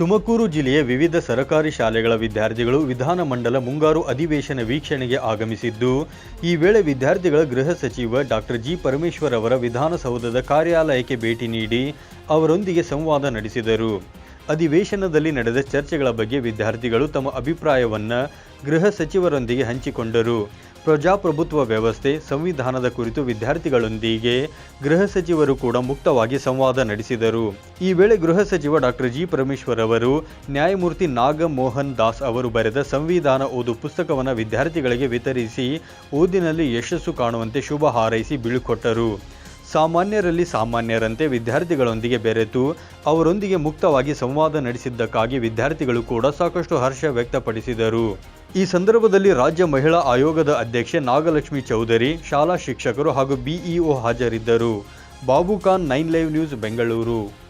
ತುಮಕೂರು ಜಿಲ್ಲೆಯ ವಿವಿಧ ಸರಕಾರಿ ಶಾಲೆಗಳ ವಿದ್ಯಾರ್ಥಿಗಳು ವಿಧಾನಮಂಡಲ ಮುಂಗಾರು ಅಧಿವೇಶನ ವೀಕ್ಷಣೆಗೆ ಆಗಮಿಸಿದ್ದು, ಈ ವೇಳೆ ವಿದ್ಯಾರ್ಥಿಗಳ ಗೃಹ ಸಚಿವ ಡಾಕ್ಟರ್ ಜಿ. ಪರಮೇಶ್ವರ್ ಅವರ ವಿಧಾನಸೌಧದ ಕಾರ್ಯಾಲಯಕ್ಕೆ ಭೇಟಿ ನೀಡಿ ಅವರೊಂದಿಗೆ ಸಂವಾದ ನಡೆಸಿದರು. ಅಧಿವೇಶನದಲ್ಲಿ ನಡೆದ ಚರ್ಚೆಗಳ ಬಗ್ಗೆ ವಿದ್ಯಾರ್ಥಿಗಳು ತಮ್ಮ ಅಭಿಪ್ರಾಯವನ್ನು ಗೃಹ ಸಚಿವರೊಂದಿಗೆ ಹಂಚಿಕೊಂಡರು. ಪ್ರಜಾಪ್ರಭುತ್ವ ವ್ಯವಸ್ಥೆ, ಸಂವಿಧಾನದ ಕುರಿತು ವಿದ್ಯಾರ್ಥಿಗಳೊಂದಿಗೆ ಗೃಹ ಸಚಿವರು ಕೂಡ ಮುಕ್ತವಾಗಿ ಸಂವಾದ ನಡೆಸಿದರು. ಈ ವೇಳೆ ಗೃಹ ಸಚಿವ ಡಾಕ್ಟರ್ ಜಿ. ಪರಮೇಶ್ವರ್ ಅವರು, ನ್ಯಾಯಮೂರ್ತಿ ನಾಗಮೋಹನ್ ದಾಸ್ ಅವರು ಬರೆದ ಸಂವಿಧಾನ ಓದು ಪುಸ್ತಕವನ್ನು ವಿದ್ಯಾರ್ಥಿಗಳಿಗೆ ವಿತರಿಸಿ ಓದಿನಲ್ಲಿ ಯಶಸ್ಸು ಕಾಣುವಂತೆ ಶುಭ ಹಾರೈಸಿ ಬೀಳುಕೊಟ್ಟರು. ಸಾಮಾನ್ಯರಲ್ಲಿ ಸಾಮಾನ್ಯರಂತೆ ವಿದ್ಯಾರ್ಥಿಗಳೊಂದಿಗೆ ಬೆರೆತು ಅವರೊಂದಿಗೆ ಮುಕ್ತವಾಗಿ ಸಂವಾದ ನಡೆಸಿದ್ದಕ್ಕಾಗಿ ವಿದ್ಯಾರ್ಥಿಗಳು ಕೂಡ ಸಾಕಷ್ಟು ಹರ್ಷ ವ್ಯಕ್ತಪಡಿಸಿದರು. ಈ ಸಂದರ್ಭದಲ್ಲಿ ರಾಜ್ಯ ಮಹಿಳಾ ಆಯೋಗದ ಅಧ್ಯಕ್ಷೆ ನಾಗಲಕ್ಷ್ಮಿ ಚೌಧರಿ, ಶಾಲಾ ಶಿಕ್ಷಕರು ಹಾಗೂ ಬಿಇಒ ಹಾಜರಿದ್ದರು. Babu Khan nine live news Bengaluru.